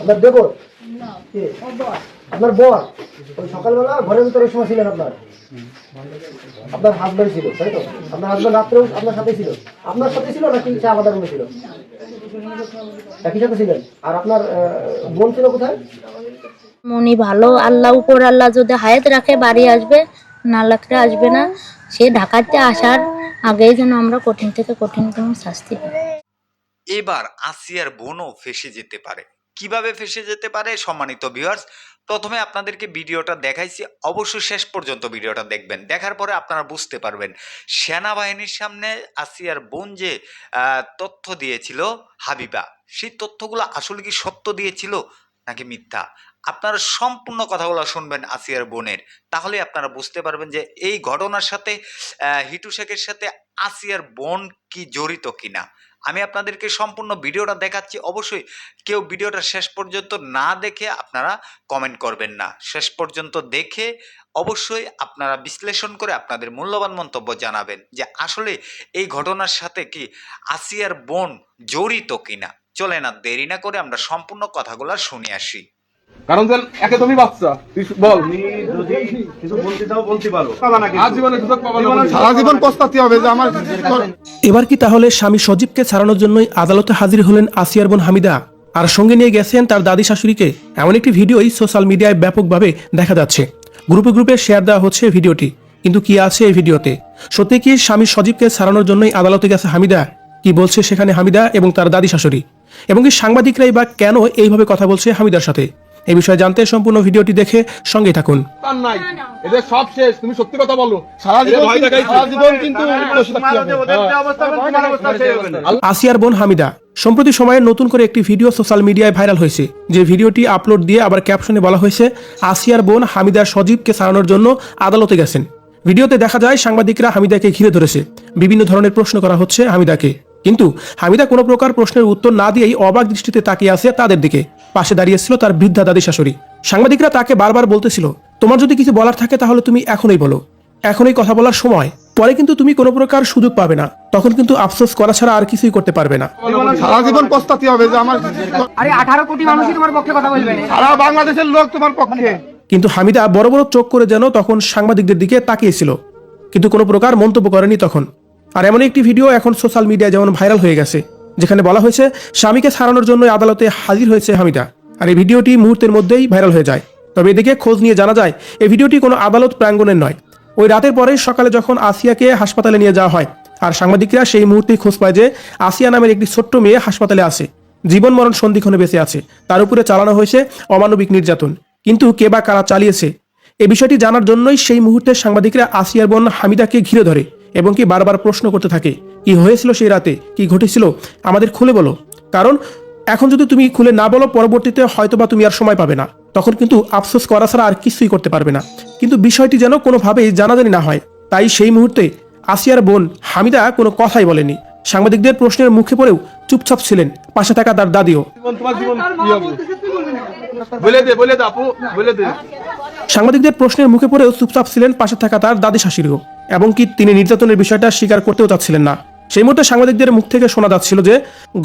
আপনার দেবর? আপনার বর? ওই সকালবেলা ঘরের ভিতরে সময় ছিলেন আপনার। আপনার হাজবেন্ড ছিল তাই তো? আপনার হাজবেন্ড রাত্রেও আপনার সাথে ছিল। আপনার সাথে ছিল নাকি সে আলাদা রুমে ছিল? একই সাথে ছিলেন? আর আপনার বোন ছিল কোথায়? মনি ভালো আল্লাহ উপর আল্লাহ যদি হায়াত রাখে বাড়ি আসবে না লাগলে আসবে না। সে ঢাকাতে আসার আগেই যেন আমরা কঠিন থেকে কঠিন কোনো শাস্তি পাই। এবার আসিয়ার বোনও ফেসে যেতে পারে। কীভাবে ফেসে যেতে পারে সম্মানিত ভিউয়ার্স প্রথমে আপনাদেরকে ভিডিওটা দেখাইছি। অবশ্যই শেষ পর্যন্ত ভিডিওটা দেখবেন। দেখার পরে আপনারা বুঝতে পারবেন। সেনাবাহিনীর সামনে আসিয়ার বোন যে তথ্য দিয়েছিল হাবিবা, সেই তথ্যগুলো আসলে কি সত্য দিয়েছিল নাকি মিথ্যা? আপনারা সম্পূর্ণ কথাগুলো শুনবেন আসিয়ার বোনের। তাহলে আপনারা বুঝতে পারবেন যে এই ঘটনার সাথে হিটু শেখের সাথে আসিয়ার বোন কি জড়িত কিনা। আমি আপনাদেরকে সম্পূর্ণ ভিডিওটা দেখাচ্ছি। অবশ্যই কেউ ভিডিওটা শেষ পর্যন্ত না দেখে আপনারা কমেন্ট করবেন না। শেষ পর্যন্ত দেখে অবশ্যই আপনারা বিশ্লেষণ করে আপনাদের মূল্যবান মন্তব্য জানাবেন যে আসলে এই ঘটনার সাথে কি আসিয়ার বোন জড়িত কিনা। চলে না দেরি না করে আমরা সম্পূর্ণ কথাগুলো শুনে আসি। কারণ যেন একে তুমি বাচ্চা। তুই বল। যদি কিছু বলতে চাও বলতে পারো। আজীবনে সুযোগ সারা জীবন পস্তাতে হবে যে আমার এবার কি তাহলে স্বামী সজীবকে ছাড়ানোর জন্যই আদালতে হাজির হলেন আসিয়ার বোন হামিদা? আর সঙ্গে নিয়ে গেছেন তার দাদি শাশুড়িকে? এমন একটি ভিডিওই সোশ্যাল মিডিয়ায় ব্যাপকভাবে দেখা যাচ্ছে। গ্রুপে গ্রুপে শেয়ার দেওয়া হচ্ছে ভিডিওটি। কিন্তু কি আছে এই ভিডিওতে? সত্যি কি স্বামী সজীবকে ছাড়ানোর জন্যই আদালতে গেছে হামিদা? কি বলছে সেখানে হামিদা এবং তার দাদি শাশুড়ি? এবং কি সাংবাদিকরাই বা কেন এইভাবে কথা বলছে হামিদার সাথে? এই বিষয়ে জানতে সম্পূর্ণ ভিডিওটি দেখে সঙ্গে থাকুন। তার নাই। এদের সব শেষ। তুমি সত্যি কথা বলো। সারা জীবন এদের ভয় দেখাইছে। সারা জীবন কিন্তু বসে থাকতে হবে। ওদের যে অবস্থা হবে, তোমার অবস্থা সেই হবে না। আসিয়ার বোন হামিদা সম্প্রতি সময়ে নতুন করে একটি ভিডিও সোশ্যাল মিডিয়ায় ভাইরাল হয়েছে যে ভিডিওটি আপলোড দিয়ে আবার ক্যাপশনে বলা হয়েছে আসিয়ার বোন হামিদার সজীবকে সারানোর জন্য আদালতে গেছেন। ভিডিওতে দেখা যায় সাংবাদিকরা হামিদাকে ঘিরে ধরেছে। বিভিন্ন ধরনের প্রশ্ন করা হচ্ছে হামিদাকে। কিন্তু হামিদা কোনো প্রকার প্রশ্নের উত্তর না দিয়েই অবাক দৃষ্টিতে তাকিয়ে আছে তাদের দিকে। পাশে দাঁড়িয়েছিল তার বৃদ্ধা দাদি শাশুড়ি সাংবাদিকরা তাকে বারবার বলতেছিল তোমার যদি কিছু বলার থাকে তাহলে তুমি এখনই বলো। এখনই কথা বলার সময়। পরে কিন্তু তুমি কোনো প্রকার সুযোগ পাবে না। তখন কিন্তু আফসোস করা ছাড়া আর কিছুই করতে পারবে না। সারা জীবন পস্তাতে হবে যে আমার আরে আঠারো কোটি মানুষই তোমার পক্ষে কথা বলবে সারা বাংলাদেশের লোক তোমার পক্ষে। কিন্তু হামিদা বড় বড় চোখ করে যেন তখন সাংবাদিকদের দিকে তাকিয়েছিল। কিন্তু কোনো প্রকার মন্তব্য করেনি তখন। আর এমন একটি ভিডিও এখন সোশ্যাল মিডিয়ায় যেমন ভাইরাল হয়ে গেছে। যেখানে বলা হয়েছে, স্বামীকে ছাড়ানোর জন্য আদালতে হাজির হয়েছে হামিদা। আর এই ভিডিওটি মুহূর্তের মধ্যেই ভাইরাল হয়ে যায়। তবে এদিকে খোঁজ নিয়ে জানা যায়, এই ভিডিওটি কোনো আদালত প্রাঙ্গণের নয়। ওই রাতের পরে সকালে যখন আসিয়াকে হাসপাতালে নিয়ে যাওয়া হয়, আর সাংবাদিকরা সেই মুহূর্তেই খোঁজ পায় যে আসিয়া নামের একটি ছোট্ট মেয়ে হাসপাতালে আছে। জীবন মরণ সন্ধিক্ষণে বেঁচে আছে। তার উপরে চালানো হয়েছে অমানবিক নির্যাতন। কিন্তু কে বা কারা চালিয়েছে? এ বিষয়টি জানার জন্যই সেই মুহূর্তে সাংবাদিকরা আসিয়ার বোন হামিদাকে ঘিরে ধরে। এবং কি বারবার প্রশ্ন করতে থাকে কি হয়েছিল সেই রাতে কি ঘটেছিল? আমাদের খুলে বলো। কারণ এখন যদি তুমি খুলে না বলো পরবর্তীতে হয়তোবা তুমি আর সময় পাবে না। তখন কিন্তু আফসোস করা ছাড়া আর কিছুই করতে পারবে না। কিন্তু বিষয়টি যেন কোনোভাবেই জানাজানি না হয়। তাই সেই মুহূর্তে আসিয়ার বোন হামিদা কোনো কথাই বলেনি। সাংবাদিকদের প্রশ্নের মুখে পড়েও চুপচাপ ছিলেন পাশে থাকা তার দাদিও। দে সাংবাদিকদের প্রশ্নের মুখে পড়েও চুপচাপ ছিলেন পাশে থাকা তার দাদি শাশুড়িও। এবং কি তিনি নির্যাতনের বিষয়টা স্বীকার করতেও চাচ্ছিলেন না। সেই মুহূর্তে সাংবাদিকদের মুখ থেকে শোনা যাচ্ছিল যে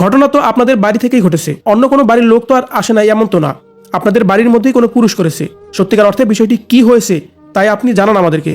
ঘটনা তো আপনাদের বাড়ি থেকেই ঘটেছে। অন্য কোনো বাড়ির লোক তো আর আসে নাই এমন তো না। আপনাদের বাড়ির মধ্যেই কোনো পুরুষ করেছে। সত্যিকার অর্থে বিষয়টি কি হয়েছে তাই আপনি জানান আমাদেরকে।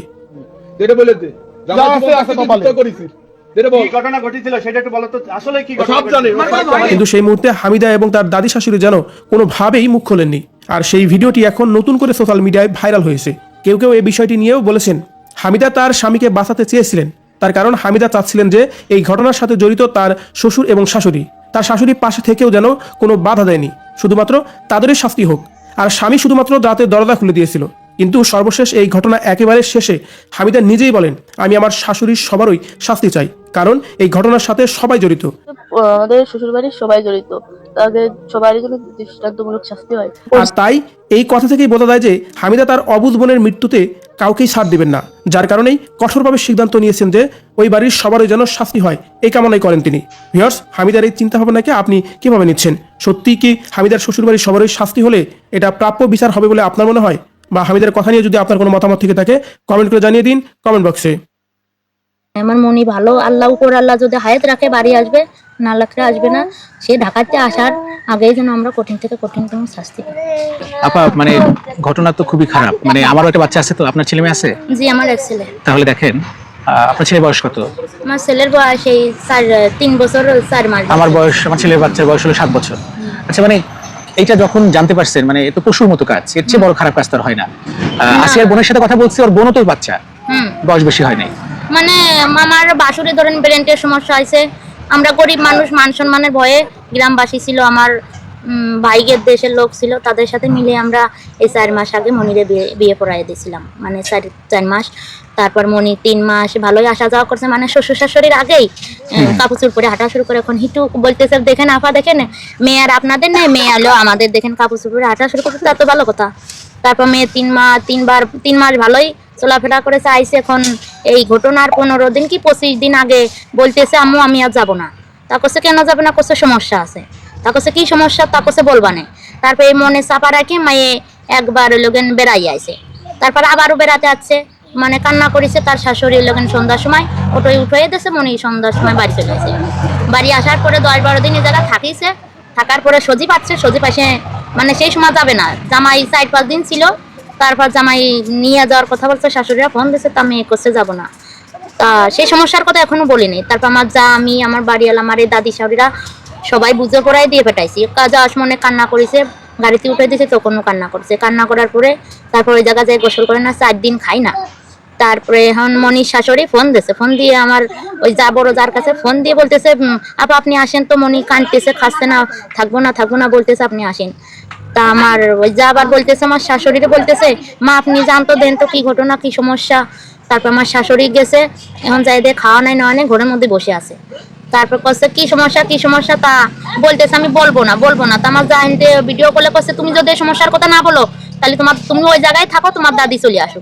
কিন্তু সেই মুহূর্তে হামিদা এবং তার দাদি শাশুড়ি যেন কোনোভাবেই মুখ খোলেননি। আর সেই ভিডিওটি এখন নতুন করে সোশ্যাল মিডিয়ায় ভাইরাল হয়েছে। কেউ কেউ এই বিষয়টি নিয়েও বলেছেন হামিদা তার স্বামীকে বাঁচাতে চেয়েছিলেন। তার কারণ হামিদা চাচ্ছিলেন যে এই ঘটনার সাথে জড়িত তার শ্বশুর এবং শাশুড়ি। তার শাশুড়ি পাশে থেকেও যেন কোনো বাধা দেয়নি। শুধুমাত্র তাদেরই শাস্তি হোক। আর স্বামী শুধুমাত্র রাতে দরজা খুলে দিয়েছিল। কিন্তু সর্বশেষ এই ঘটনা একেবারে শেষে হামিদা নিজেই বলেন, আমি আমার শাশুড়ির সবারই শাস্তি চাই। কারণ এই ঘটনার সাথে সবাই জড়িত। আমাদের শ্বশুর বাড়ির সবাই জড়িত। তাদের সবারই জন্য দৃষ্টান্তমূলক শাস্তি হয়। আর তাই এই কথা থেকেই বোঝা যায় যে হামিদা তার অবুধ বোনের মৃত্যুতে কাউকেই সাথ দিবেন না যার কারণেই কঠোরভাবে সিদ্ধান্ত নিয়েছেন যে ওই বাড়ির সবারই যেন শাস্তি হয় এই কামনাই করেন তিনি। ভিওর্স হামিদার এই চিন্তা ভাবনাকে আপনি কীভাবে নিচ্ছেন? সত্যি কি হামিদার শ্বশুরবাড়ির সবারই শাস্তি হলে এটা প্রাপ্য বিচার হবে বলে আপনার মনে হয়? বা হামিদের কথা নিয়ে যদি আপনার কোনো মতামত থেকে থাকে কমেন্ট করে জানিয়ে দিন কমেন্ট বক্সে আমার মনি ভালো। আল্লাহ উপর আল্লাহ যদি হায়াত রাখে বাড়ি আসবে না রাখলে আসবে না। সে ঢাকাতে আসার আগেই যেন আমরা কঠিন থেকে কঠিনতম শাস্তি পাই। আপা মানে ঘটনা তো খুবই খারাপ। মানে আমারও একটা বাচ্চা আছে তো আপনার ছেলে মেয়ে আছে? জি আমার এক ছেলে। তাহলে দেখেন আপনার ছেলে বয়স কত? আমার ছেলের বয়স এই চার তিন বছর চার মাস। আমার বয়স আমার ছেলের বাচ্চার বয়স হলো সাত বছর। আচ্ছা মানে এইটা যখন জানতে পারছেন মানে এ তো পশুর মতো কাজ এর চেয়ে বড় খারাপ কাজ তার হয় না। আসিয়ার বোনের সাথে কথা বলছি ওর বোনও তো বাচ্চা। হুম। বয়স বেশি হয় নাই। মানে আমার বাসুরে ধরেন ব্রেন্টের সমস্যা হয়েছে। আমরা গরিব মানুষ মান সম্মানের ভয়ে গ্রামবাসী ছিল আমার ভাইগের দেশের লোক ছিল তাদের সাথে মিলে আমরা এই চার মাস আগে মনিরে বিয়ে বিয়ে পড়াই দিয়েছিলাম। মানে চার চার মাস। তারপর মনি তিন মাস ভালোই আসা যাওয়া করছে মানে শ্বশুর শাশুড়ির আগেই কাপড় চুপ করে হাঁটা শুরু করে। এখন হিটু বলতেছে দেখেন আপা দেখেন মেয়ে আর আপনাদের নেই মেয়ে আলো আমাদের দেখেন কাপড় চুপ করে হাঁটা শুরু করতে এত ভালো কথা। তারপর মেয়ে তিন মাস তিনবার তিন মাস ভালোই চলাফেরা করেছে, আইসে এখন এই ঘটনার পনেরো দিন কি পঁচিশ দিন আগে বলতেছে, আম্মু, আমি আর যাব না। তা করছে কেন যাবে না? করছে সমস্যা আছে। তা করছে কি সমস্যা? তা করছে বলবা না। তারপর এই মনে চাপা রাখি, মায়ে একবার লোকেন বেড়াই আইছে। তারপর আবারও বেড়াতে আসছে মানে কান্না করেছে তার শাশুড়ি লোকেন সন্ধ্যার সময় ওটোই উঠে দিয়েছে, মনে সন্ধ্যার সময় বাড়ি চলে আসে বাড়ি আসার পরে দশ বারো দিন এই জায়গা থাকিছে, থাকার পরে সজীব আসছে, সজীব আসে মানে সেই সময় যাবে না, জামাই চার পাঁচ দিন ছিল তারপর জামাই নিয়ে যাওয়ার কথা বলছে শাশুড়িরা ফোন দিয়েছে তা মেয়ে করছে যাব না। তা সেই সমস্যার কথা এখনও বলিনি। তারপর আমার যা আমি আমার বাড়িওয়ালা আমার এই দাদি শাশুড়িরা সবাই বুঝে পড়াই দিয়ে পেটাইছি কাজা মনে কান্না করেছে গাড়িতে উঠে দিয়েছে তখনও কান্না করছে। কান্না করার পরে তারপর ওই জায়গায় যাই গোসল করে না চার দিন খাই না। তারপরে এখন মনির শাশুড়ি ফোন দিয়েছে ফোন দিয়ে আমার ওই যা বড় যার কাছে ফোন দিয়ে বলতেছে "উম, আপা আপনি আসেন তো মনি কাঁদতেছে খাচ্ছে না থাকব না থাকব না বলতেছে আপনি আসেন। তা আমার ওই যা আবার বলতেছে আমার শাশুড়িরে বলতেছে মা আপনি জান তো দেন তো কি ঘটনা কি সমস্যা? তারপর আমার শাশুড়ি গেছে এখন যাই দিয়ে খাওয়া নাই নেই ঘরের মধ্যে বসে আছে। তারপর কচ্ছে কি সমস্যা কি সমস্যা? তা বলতেছে আমি বলব না বলব না। তা আমার যা ভিডিও কলে করছে তুমি যদি সমস্যার কথা না বলো তাহলে তোমার তুমি ওই জায়গায় থাকো তোমার দাদি চলে আসো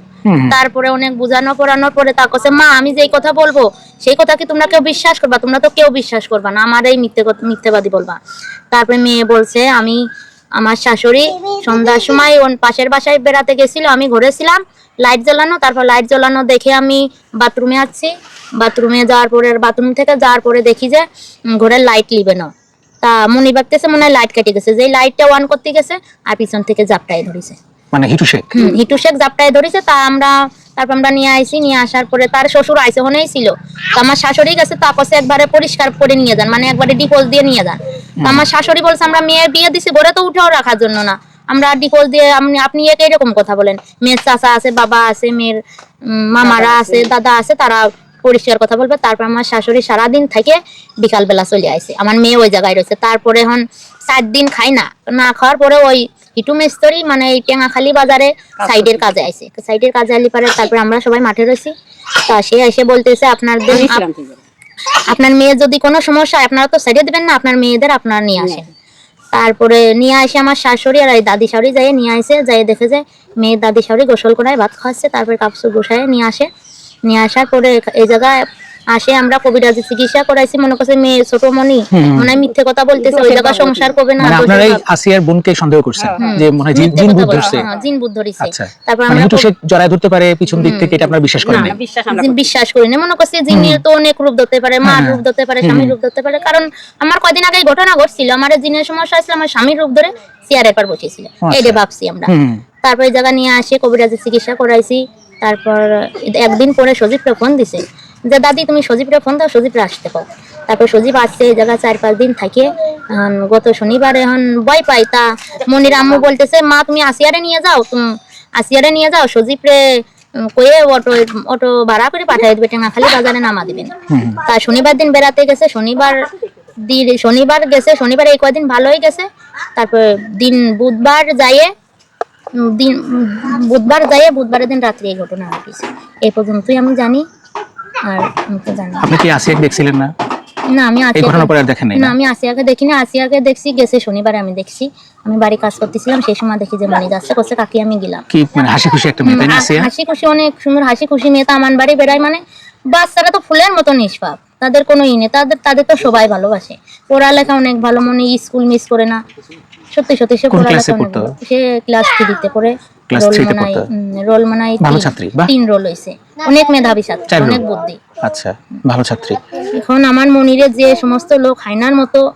তারপরে অনেক বুঝানো পড়ানোর পরে তা কাছে মা আমি যেই কথা বলব সেই কথা কি তোমরা কেউ বিশ্বাস করবা? তোমরা তো কেউ বিশ্বাস করবা না আমার এই মিথ্যে মিথ্যেবাদী বলবা। তারপরে মেয়ে বলছে আমি আমার শাশুড়ি সন্ধ্যার সময় ওর পাশের বাসায় বেড়াতে গেছিল আমি ঘরে ছিলাম লাইট জ্বালানো তারপর লাইট জ্বালানো দেখে আমি বাথরুমে আসছি বাথরুমে যাওয়ার পরে বাথরুম থেকে যাওয়ার পরে দেখি যে ঘরের লাইট লিবে না। তা মনে ভাবতেছে মনে হয় লাইট কেটে গেছে। যে লাইটটা অন করতে গেছে আর পিছন থেকে জাপটাই ধরেছে। মানে হিটু শেখ? হিটু শেখ জাপটায় ধরেছে তা আমরা তারপর আমরা নিয়ে আইছি নিয়ে আসার পরে তার শ্বশুর আইসে হনেই ছিল। তো আমার শাশুড়ি গেছে তাপসে একবারে পরিষ্কার করে নিয়ে যান মানে একবারে ডিপোজ দিয়ে নিয়ে যান। তো আমার শাশুড়ি বলছে আমরা মেয়ের বিয়ে দিছি ঘরে তো উঠেও রাখার জন্য না। আমরা ডিপোজ দিয়ে আপনি আপনি একে এরকম কথা বলেন। মেয়ের চাচা আছে বাবা আছে মেয়ের মামারা আছে দাদা আছে তারা পরিষ্কার কথা বলবে। তারপর আমার শাশুড়ি সারাদিন থেকে বিকালবেলা চলে আসে আমার মেয়ে ওই জায়গায় রয়েছে। তারপরে এখন চার দিন খাই না। না খাওয়ার পরে ওই হিটু মিস্তরি মানে এই টেঙাখালি বাজারে সাইডের কাজে আইছে। সাইডের কাজে আলি পারে তারপরে আমরা সবাই মাঠে রয়েছি। তা সে এসে বলতেছে আপনাদের আপনার মেয়ে যদি কোনো সমস্যা আপনারা তো সাইডে দেবেন না, আপনার মেয়েদের আপনার নিয়ে আসেন। তারপরে নিয়ে আসে আমার শাশুড়ি আর এই দাদি শাড়ি যাই নিয়ে আসে যাই দেখে যে মেয়ে দাদি শাড়ি গোসল করায় ভাত খাওয়াচ্ছে, তারপরে কাপসু গোসায় নিয়ে আসে। নিয়ে আসার পরে এই জায়গায় আসে আমরা কবিরাজি চিকিৎসা করাইছি মনে করছে মেয়ে ছোট মনি মনে হয় মিথ্যে কথা বলতেছে ওই জায়গায় সংসার করবে না মানে আপনারা এই আসিয়ার বোনকে সন্দেহ করছেন যে মনে হয় জিন মিথ্যে জিন কথা ভূত ধরছে হ্যাঁ, জিন বুদ্ধ ধরিছে। আচ্ছা। তারপর মানে আমরা কব- শেখ জড়ায় ধরতে পারে পিছন দিক থেকে এটা আপনারা বিশ্বাস করেন না জিন বিশ্বাস করি না। মনে করছি জিনের তো অনেক রূপ ধরতে পারে মার রূপ ধরতে পারে স্বামীর রূপ ধরতে পারে। কারণ আমার কয়দিন আগে ঘটনা ঘটছিল আমার জিনের সমস্যা হয়েছিল আমার স্বামীর রূপ ধরে চেয়ারের পর বসেছিল এইটা ভাবছি আমরা। তারপর এই জায়গা নিয়ে আসে কবিরাজের চিকিৎসা করাইছি। তারপর একদিন পরে সজীবরে ফোন দিছে। যে দাদি তুমি সজীবরে ফোন দাও সজীবরা আসতে পাও তারপর সজীব আসছে এই জায়গা চার পাঁচ দিন থাকে গত শনিবার এখন ভয় পাই তা। মনির আম্মু বলতেছে মা তুমি আসিয়ারে নিয়ে যাও তুমি আসিয়ারে নিয়ে যাও সজীবরে উম, কয়ে অটো অটো ভাড়া করে পাঠিয়ে দেবে টেঙ্গাখালি বাজারে নামা দিবেন তা শনিবার দিন বেড়াতে গেছে শনিবার দিন শনিবার গেছে শনিবার এই কয়দিন ভালোই গেছে। তারপর দিন বুধবার যাইয়ে দিন বুধবার যাইয়ে বুধবারের দিন রাত্রে এই ঘটনা ঘটেছে। এই পর্যন্তই আমি জানি। আর আমি তো জানি না। আপনি কি আসিয়াকে দেখছিলেন না? না আমি এই আসিয়াকে ঘটনার পরে আর দেখেন নাই না আমি আসিয়াকে দেখি না আসিয়াকে দেখছি গেছে শনিবারে আমি দেখছি। আমি বাড়ি কাজ করতেছিলাম সেই সময় দেখি যে মনি যাচ্ছে করছে কাকি আমি গেলাম। কি মানে হাসি খুশি একটা মেয়ে তাই না আসিয়া হাসি খুশি অনেক সুন্দর হাসি খুশি মেয়ে তো আমার বাড়ি বেড়ায়। মানে বাচ্চারা তো ফুলের মতো নিষ্পাপ তাদের কোনো ই নেই তাদের তাদের তো সবাই ভালোবাসে। পড়ালেখা অনেক ভালো মনে স্কুল মিস করে না। সত্যি সত্যি সে কোন পড়ালেখা অনেক পড়তো? ভালো। সে ক্লাস থ্রিতে পড়ে। ক্লাস রোল থ্রিতে মনে হয় পড়তো রোল মনে হয় ভালো তিন- ছাত্রী, বাহ। তিন রোল হয়েছে। অনেক মেধাবী ছাত্র অনেক বুদ্ধি। আচ্ছা ভালো ছাত্রী। এখন আমার মনিরে যে সমস্ত লোক হাইনার মতো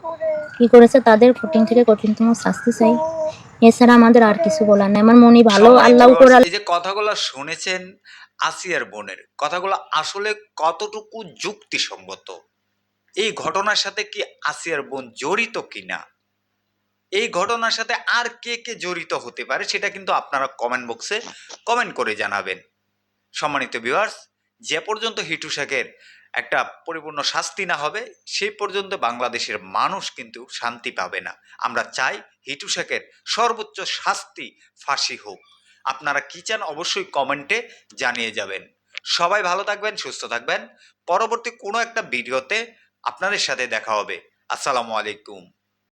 কি করেছে তাদের কঠিন থেকে কঠিনতম শাস্তি চাই। এছাড়া আমাদের আর কিছু বলার নাই। আমার মনি ভালো আল্লাহ উপর viewers, এই যে কথাগুলো শুনেছেন আসিয়ার বোনের কথাগুলো আসলে কতটুকু যুক্তিসঙ্গত এই ঘটনার সাথে কি আসিয়ার বোন জড়িত কিনা? এই ঘটনার সাথে আর কে কে জড়িত হতে পারে সেটা কিন্তু আপনারা কমেন্ট বক্সে কমেন্ট করে জানাবেন। সম্মানিত ভিউয়ার্স যে পর্যন্ত হিটু শেখের একটা পরিপূর্ণ শাস্তি না হবে সেই পর্যন্ত বাংলাদেশের মানুষ কিন্তু শান্তি পাবে না। আমরা চাই হিটু শেখের সর্বোচ্চ শাস্তি ফাঁসি হোক। আপনারা কি চান অবশ্যই কমেন্টে জানিয়ে যাবেন। সবাই ভালো থাকবেন, সুস্থ থাকবেন। পরবর্তী কোনো একটা ভিডিওতে আপনাদের সাথে দেখা হবে। আসসালামু আলাইকুম।